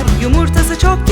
var. Yumurtası çok